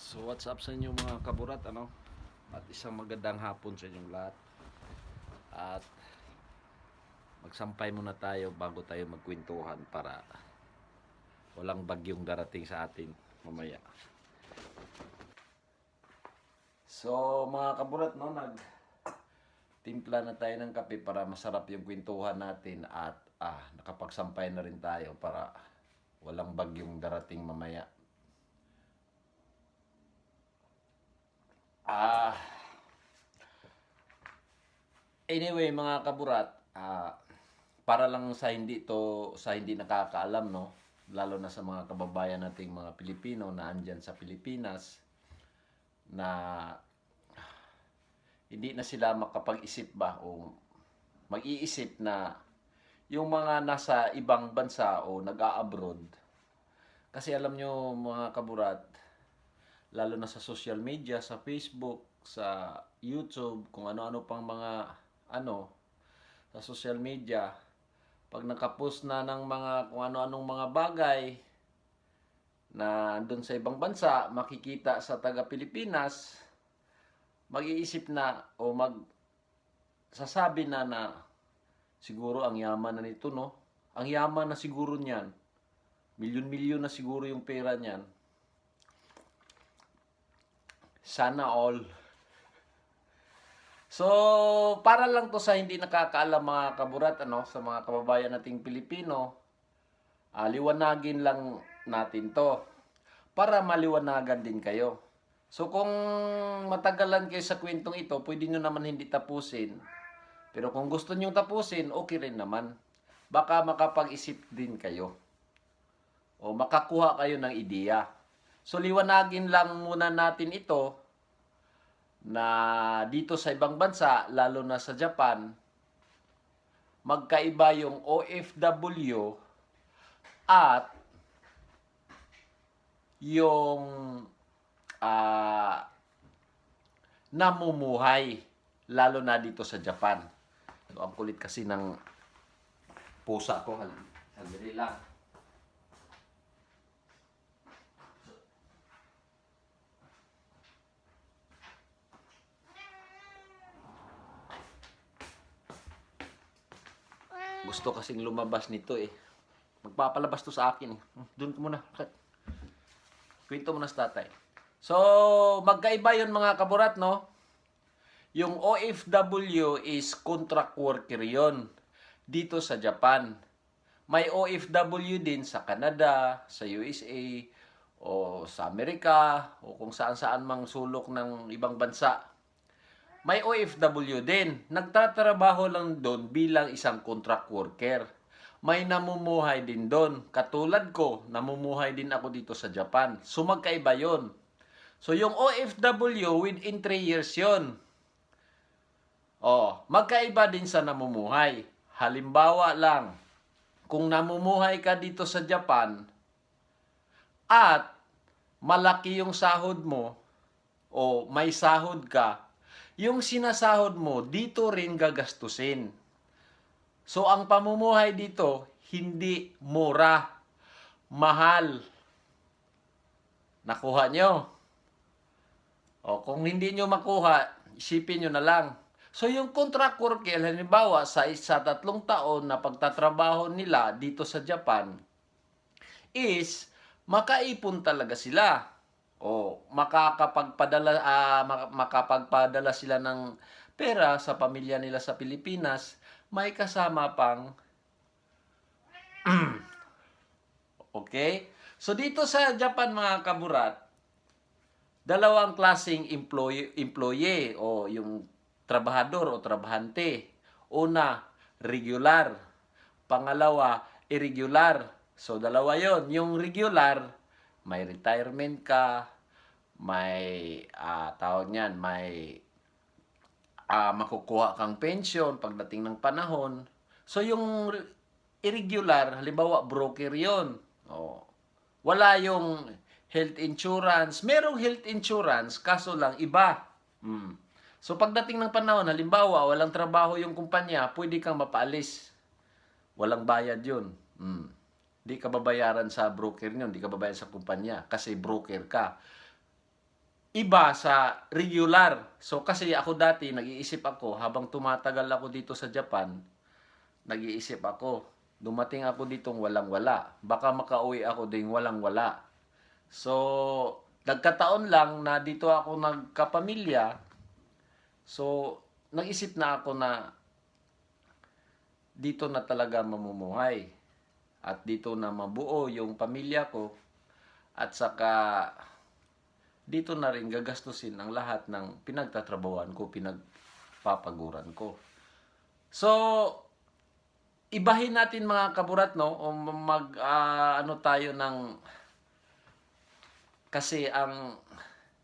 So what's up sa inyo mga kaburat ano? At isang magandang hapon sa inyong lahat. At magsampay muna tayo bago tayo magkwentuhan para walang bagyong darating sa atin mamaya. So mga kaburat no, nag timpla na tayo ng kape para masarap yung kwentuhan natin at ah, nakapagsampay na rin tayo para walang bagyong darating mamaya. Ah. anyway, mga kaburat, ah, para lang sa hindi to sa hindi nakakaalam no, lalo na sa mga kababayan nating mga Pilipino na andyan sa Pilipinas na hindi na sila makapag-isip ba o mag-iisip na yung mga nasa ibang bansa o nag-a-abroad kasi alam nyo mga kaburat lalo na sa social media, sa Facebook, sa YouTube, kung ano-ano pang mga ano sa social media, pag nakapost na ng mga kung ano-anong mga bagay na doon sa ibang bansa, makikita sa taga Pilipinas, mag-iisip na o mag sasabi na na siguro ang yaman na nito no. Ang yaman na siguro niyan. Milyon-milyon na siguro yung pera niyan. Sana all. So, para lang to sa hindi nakakaalam mga kaburat, ano, sa mga kababayan nating Pilipino, ah, liwanagin lang natin to para maliwanagan din kayo. So, kung matagalan kayo sa kwentong ito, pwede nyo naman hindi tapusin. Pero kung gusto nyo tapusin, okay rin naman. Baka makapag-isip din kayo. O makakuha kayo ng ideya. So, liwanagin lang muna natin ito na dito sa ibang bansa, lalo na sa Japan, magkaiba yung OFW at yung ah namumuhay, lalo na dito sa Japan. So, ang kulit kasi ng pusa ko. Sandali lang. Gusto kasing lumabas nito eh. Magpapalabas to sa akin eh. Doon ka muna. Kwento mo na sa tatay. So, magkaiba yun mga kaburat, no? Yung OFW is contract worker yon dito sa Japan. May OFW din sa Canada, sa USA, o sa Amerika, o kung saan-saan mang sulok ng ibang bansa. May OFW din. Nagtatrabaho lang doon bilang isang contract worker. May namumuhay din doon. Katulad ko, namumuhay din ako dito sa Japan. So magkaiba yon. So yung OFW within 3 years yon. Oh, magkaiba din sa namumuhay. Halimbawa lang, kung namumuhay ka dito sa Japan at malaki yung sahod mo o may sahod ka, yung sinasahod mo dito rin gagastusin. So ang pamumuhay dito hindi mura, mahal. Nakuha nyo? O kung hindi nyo makuha, isipin nyo na lang. So yung contract worker, halimbawa sa isa tatlong taon na pagtatrabaho nila dito sa Japan, is makaipon talaga sila. O makakapagpadala ah, mak- makapagpadala sila ng pera sa pamilya nila sa Pilipinas, may kasama pang Okay? So dito sa Japan mga kaburat, dalawang klasing employee, employee o yung trabahador o trabahante. Una, regular. Pangalawa, irregular. So dalawa yon. Yung regular, may retirement ka, may ah, tawag niyan, may ah, makukuha kang pension pagdating ng panahon. So yung re- irregular, halimbawa broker yon. Oh. Wala yung health insurance. Merong health insurance, kaso lang iba. Mm. So pagdating ng panahon, halimbawa, walang trabaho yung kumpanya, pwede kang mapaalis. Walang bayad yun. Mm. Di ka babayaran sa broker yun, di ka babayaran sa kumpanya kasi broker ka. iba sa regular. So kasi ako dati nag-iisip ako habang tumatagal ako dito sa Japan, nag-iisip ako, dumating ako ditong walang-wala. Baka makauwi ako ding walang-wala. So, nagkataon lang na dito ako nagkapamilya. So, nag-isip na ako na dito na talaga mamumuhay. At dito na mabuo yung pamilya ko. At saka, dito na rin gagastusin ang lahat ng pinagtatrabawan ko, pinagpapaguran ko. So, ibahin natin mga kaburat, no? O mag, ah, ano tayo ng, kasi ang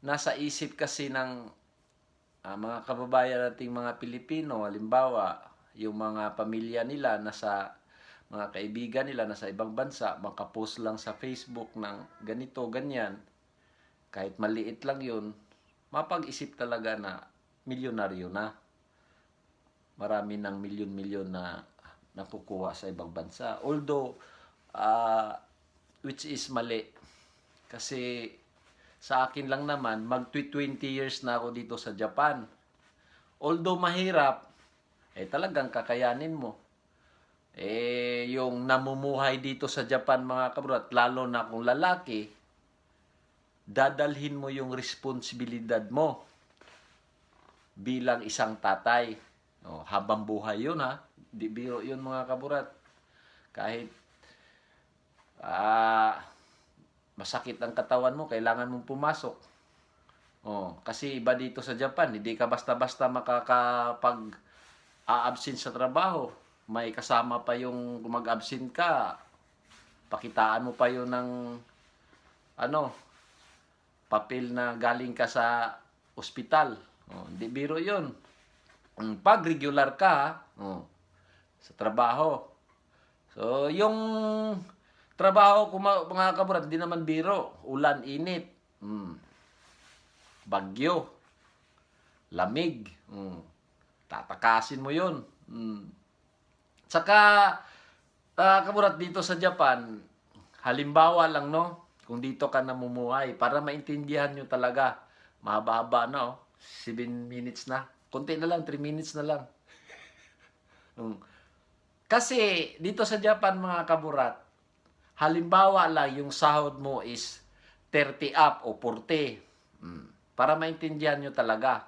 nasa isip kasi ng ah, mga kababayan nating mga Pilipino, halimbawa, yung mga pamilya nila nasa mga kaibigan nila nasa ibang bansa, makapost lang sa Facebook ng ganito, ganyan, kahit maliit lang yun, mapag-isip talaga na milyonaryo na. Marami ng milyon-milyon na nakukuha sa ibang bansa. Although, ah, which is mali. Kasi sa akin lang naman, mag 20 years na ako dito sa Japan. Although mahirap, eh talagang kakayanin mo. Eh, yung namumuhay dito sa Japan mga kabrat, lalo na kung lalaki, dadalhin mo yung responsibilidad mo bilang isang tatay. O, habang buhay yun ha. Di biro yun mga kaburat. Kahit ah masakit ang katawan mo, kailangan mong pumasok. Oh, kasi iba dito sa Japan, hindi ka basta-basta makakapag a-absent sa trabaho. May kasama pa yung kung mag-absent ka. Pakitaan mo pa yun ng ano, papel na galing ka sa ospital. Oh, hindi biro yun. Pag regular ka, oh, sa trabaho. So, yung trabaho ko mga kaburat, hindi naman biro. Ulan, init. Mm. Bagyo. Lamig. Mm. Tatakasin mo yun. Mm. Saka, ah, kaburat, dito sa Japan, halimbawa lang, no? Kung dito ka namumuhay, para maintindihan nyo talaga. Mahaba-haba na, oh. 7 minutes na. Kunti na lang, 3 minutes na lang. Mm. Kasi, dito sa Japan, mga kaburat, halimbawa lang, yung sahod mo is 30 up o 40. Mm. Para maintindihan nyo talaga.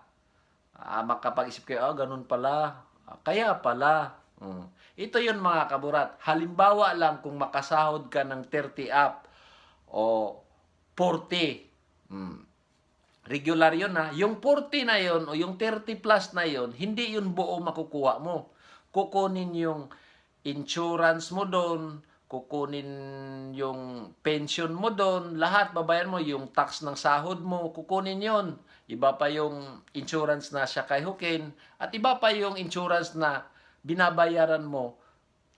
Ah, makapag-isip kayo, ah, ganun pala. Ah, kaya pala. Mm. Ito yun mga kaburat. Halimbawa lang kung makasahod ka ng 30 up o 40. Mm. Regular yun ha. Yung 40 na yun o yung 30 plus na yun, hindi yun buo makukuha mo. Kukunin yung insurance mo doon, kukunin yung pension mo doon, lahat babayan mo, yung tax ng sahod mo, kukunin yon. Iba pa yung insurance na siya kay Hukin, at iba pa yung insurance na binabayaran mo,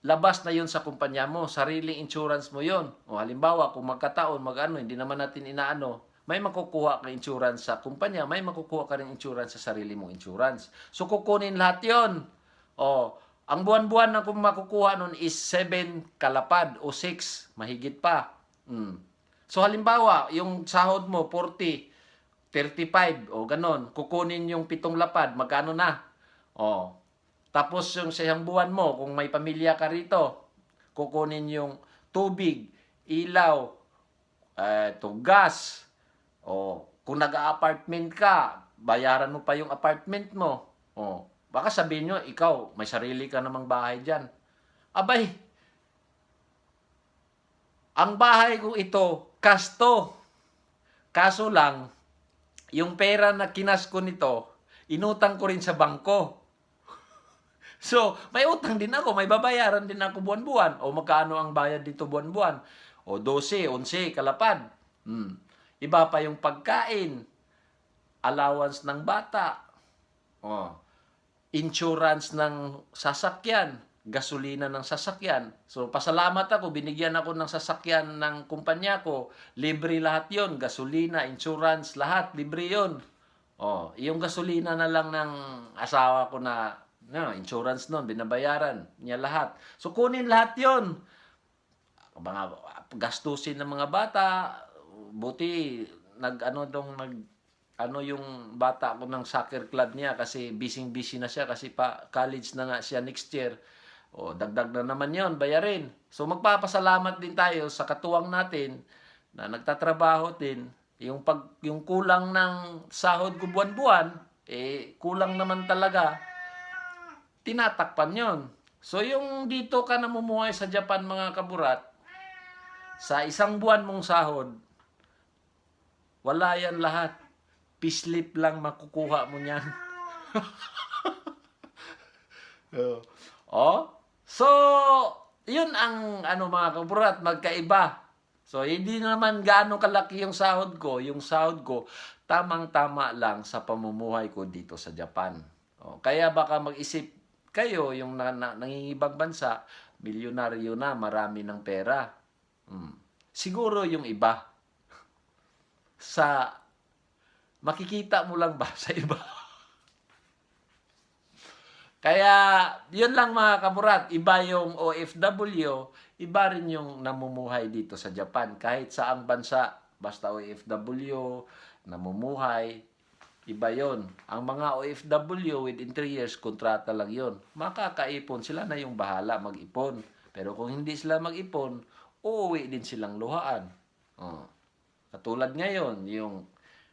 labas na yon sa kumpanya mo, sariling insurance mo yon. O halimbawa, kung magkataon, mag-ano, hindi naman natin inaano, may makukuha ka insurance sa kumpanya, may makukuha ka rin insurance sa sarili mong insurance. So, kukunin lahat yon. O, ang buwan-buwan na kung makukuha nun is 7 kalapad o 6, mahigit pa. Mm. So, halimbawa, yung sahod mo, 40, 35, o ganon, kukunin yung pitong lapad, magkano na? O, tapos yung sa isang buwan mo, kung may pamilya ka rito, kukunin yung tubig, ilaw, eh, to gas, o kung nag-apartment ka, bayaran mo pa yung apartment mo. O, baka sabihin nyo, ikaw, may sarili ka namang bahay dyan. Abay, ang bahay ko ito, kasto. Kaso lang, yung pera na kinas ko nito, inutang ko rin sa bangko. So, may utang din ako, may babayaran din ako buwan-buwan. O magkano ang bayad dito buwan-buwan? O 12, 11, kalapad. Hmm. Iba pa yung pagkain, allowance ng bata, o insurance ng sasakyan, gasolina ng sasakyan. So, pasalamat ako, binigyan ako ng sasakyan ng kumpanya ko. Libre lahat yon gasolina, insurance, lahat, libre yon Oh, yung gasolina na lang ng asawa ko na no, insurance nun, binabayaran niya lahat. So, kunin lahat yon mga gastusin ng mga bata, buti nag ano dong nag ano yung bata ko ng soccer club niya kasi busy-busy na siya kasi pa college na nga siya next year. O dagdag na naman yon bayarin. So magpapasalamat din tayo sa katuwang natin na nagtatrabaho din. Yung pag yung kulang ng sahod ko buwan-buwan, eh kulang naman talaga. Tinatakpan yon. So yung dito ka namumuhay sa Japan mga kaburat, sa isang buwan mong sahod, wala yan lahat. Pislip lang makukuha mo niyan. oh. So, yun ang ano mga kaburat, magkaiba. So, hindi naman gaano kalaki yung sahod ko. Yung sahod ko, tamang-tama lang sa pamumuhay ko dito sa Japan. Oh, kaya baka mag-isip kayo, yung na, na, nangingibang bansa, milyonaryo na, marami ng pera. Hmm. Siguro yung iba, sa makikita mo lang ba sa iba? Kaya, yun lang mga kaburat, iba yung OFW, iba rin yung namumuhay dito sa Japan. Kahit saang bansa, basta OFW, namumuhay, iba yon. Ang mga OFW within 3 years, kontrata lang yon. Makakaipon, sila na yung bahala mag-ipon. Pero kung hindi sila mag-ipon, uuwi din silang luhaan. Oh. Katulad ngayon, yung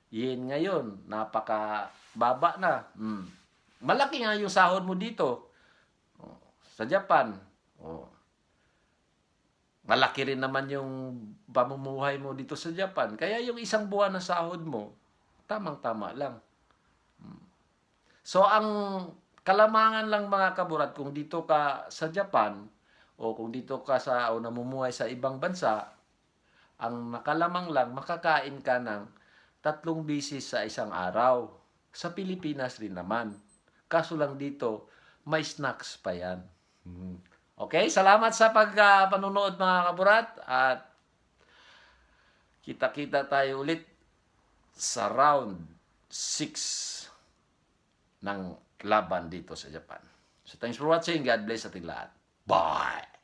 yen ngayon, napaka baba na. Mm. Malaki nga yung sahod mo dito. Oh, sa Japan. Oh. Malaki rin naman yung pamumuhay mo dito sa Japan. Kaya yung isang buwan na sahod mo, tamang-tama lang. Mm. So, ang kalamangan lang mga kaburat, kung dito ka sa Japan, o kung dito ka sa, o namumuhay sa ibang bansa, ang nakalamang lang, makakain ka ng tatlong bisis sa isang araw. Sa Pilipinas rin naman. Kaso lang dito, may snacks pa yan. Hmm. Okay, salamat sa pagpanonood mga kaburat at kita-kita tayo ulit sa round 6 ng laban dito sa Japan. So thanks for watching. God bless ating lahat. Bye!